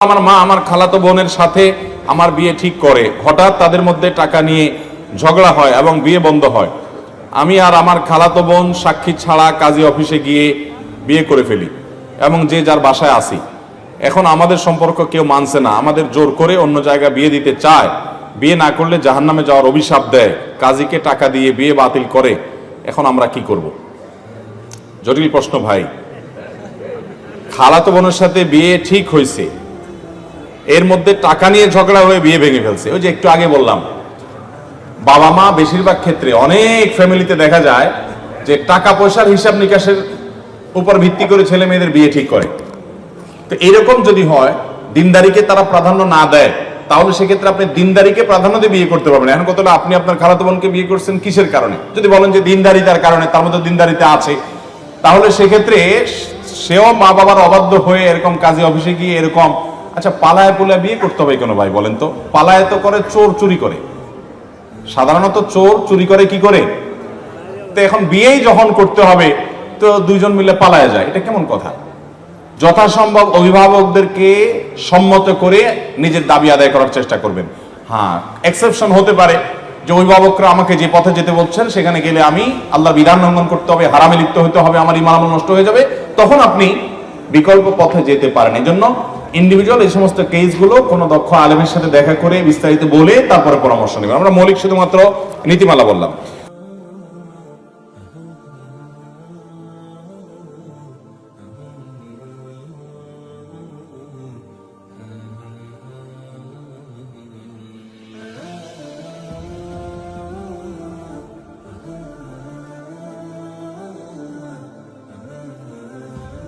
আমার মা, আমার খালাতো বোনের সাথে আমার বিয়ে ঠিক করে। হঠাৎ তাদের মধ্যে টাকা নিয়ে ঝগড়া হয় এবং বিয়ে বন্ধ হয়। আমি আর আমার খালাতো বোন সাক্ষী ছাড়া কাজী অফিসে গিয়ে বিয়ে করে ফেলি এবং যে যার বাসায় আসি এখন আমাদের সম্পর্ক কেউ মানছে না। আমাদের জোর করে অন্য জায়গায় বিয়ে দিতে চায়। বিয়ে না করলে জাহান্নামে যাওয়ার অভিশাপ দেয়। কাজীকে টাকা দিয়ে বিয়ে বাতিল করে। এখন আমরা কি করব? জটিল প্রশ্ন ভাই। খালাতো বোনের সাথে বিয়ে ঠিক হয়েছে। এর মধ্যে টাকা নিয়ে ঝগড়া হয়ে বিয়ে ভেঙে ফেলছে। ওই যে একটু আগে বললাম। বাবা মা বেশিরভাগ ক্ষেত্রে অনেক ফ্যামিলিতে দেখা যায় যে টাকা পয়সার হিসাব নিকাশের উপর ভিত্তি করে ছেলে মেয়েদের বিয়ে ঠিক করে। তো এরকম যদি হয়, দিনদারিকে তারা প্রাধান্য না দেয়, তাহলে সেক্ষেত্রে আপনি দিনদারিকে প্রাধান্য দিয়ে বিয়ে করতে পারবেন এখন কতটা আপনি আপনার খালাতো বোনকে বিয়ে করছেন কিসের কারণে? যদি বলেন যে দিনদারিতার কারণে, তার মধ্যে দিনদারিতে আছে, তাহলে সেক্ষেত্রে সেও মা বাবার অবাধ্য হয়ে এরকম কাজে অফিসে গিয়ে এরকম আচ্ছা পালায় পোলায় বিয়ে করতে হবে কেন ভাই বলেন তো? পালায় তো করে, চোর চুরি করে। সাধারণত চোর চুরি করে কি করে? তো এখন বিয়েই যখন করতে হবে, তো দুইজন মিলে পালায় যায়। এটা কেমন কথা? যথাসম্ভব অভিভাবকদেরকে সম্মত করে নিজের দাবি আদায় করার চেষ্টা করবেন। হ্যাঁ এক্সেপশন হতে পারে যে অভিভাবকরা আমাকে যে পথে যেতে বলছেন, সেখানে গেলে আমি আল্লাহ বিধান লঙ্ঘন করতে হবে, হারামে লিপ্ত হতে হবে আমার ইমান নষ্ট হয়ে যাবে। তখন আপনি বিকল্প পথে যেতে পারেন। এই জন্য ইন্ডিভিজুয়াল এই সমস্ত কেসগুলো কোনো দক্ষ আলেমের সাথে দেখা করে বিস্তারিত বলে তারপরে পরামর্শ নেবেন আমরা মৌলিক শুধুমাত্র নীতিমালা বললাম।